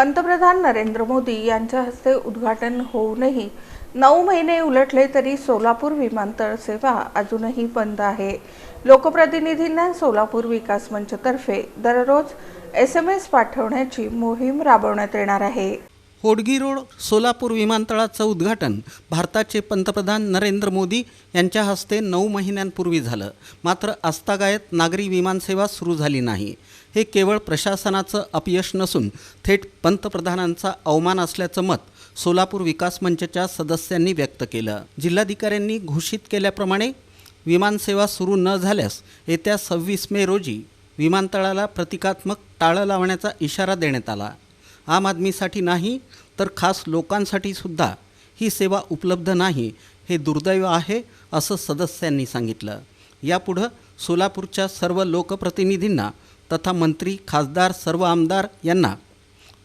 पंतप्रधान नरेंद्र मोदी यांच्या हस्ते उद्घाटन होऊनही नऊ महिने उलटले तरी सोलापूर विमानतळ सेवा अजूनही बंद आहे. लोकप्रतिनिधींना सोलापूर विकास मंचतर्फे दररोज एस एम एस पाठवण्याची मोहीम राबवण्यात येणार आहे. होडगी रोड सोलापूर विमानतळाचं उद्घाटन भारताचे पंतप्रधान नरेंद्र मोदी यांच्या हस्ते नऊ महिन्यांपूर्वी झालं. मात्र आस्तागायत नागरी विमानसेवा सुरू झाली नाही. हे केवळ प्रशासनाचं अपयश नसून थेट पंतप्रधानांचा अवमान असल्याचं मत सोलापूर विकास मंचच्या सदस्यांनी व्यक्त केलं. जिल्हाधिकाऱ्यांनी घोषित केल्याप्रमाणे विमानसेवा सुरू न झाल्यास येत्या सव्वीस मे रोजी विमानतळाला प्रतिकात्मक टाळं लावण्याचा इशारा देण्यात आला. आम आदमीसाठी नाही तर खास लोकांसाठी सुद्धा ही सेवा उपलब्ध नाही हे दुर्दैव आहे असं सदस्यांनी सांगितलं. यापुढं सोलापूरच्या सर्व लोकप्रतिनिधींना तथा मंत्री खासदार सर्व आमदार यांना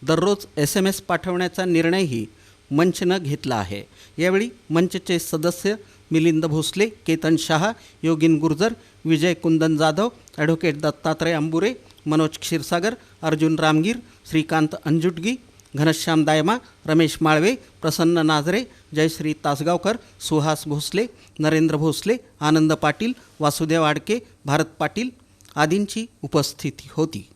दररोज एस एम एस पाठवण्याचा निर्णयही मंचनं घेतला आहे. यावेळी मंचचे सदस्य मिलिंद भोसले केतन शहा योगिन गुर्जर विजय कुंदन जाधव ॲडव्होकेट दत्तात्रय अंबुरे मनोज क्षीरसागर अर्जुन रामगीर श्रीकांत अंजुटगी घनश्याम दायमा रमेश माळवे प्रसन्न नाजरे जयश्री तासगावकर सुहास भोसले नरेंद्र भोसले आनंद पाटील वासुदेव आडके भारत पाटील आदींची उपस्थिती होती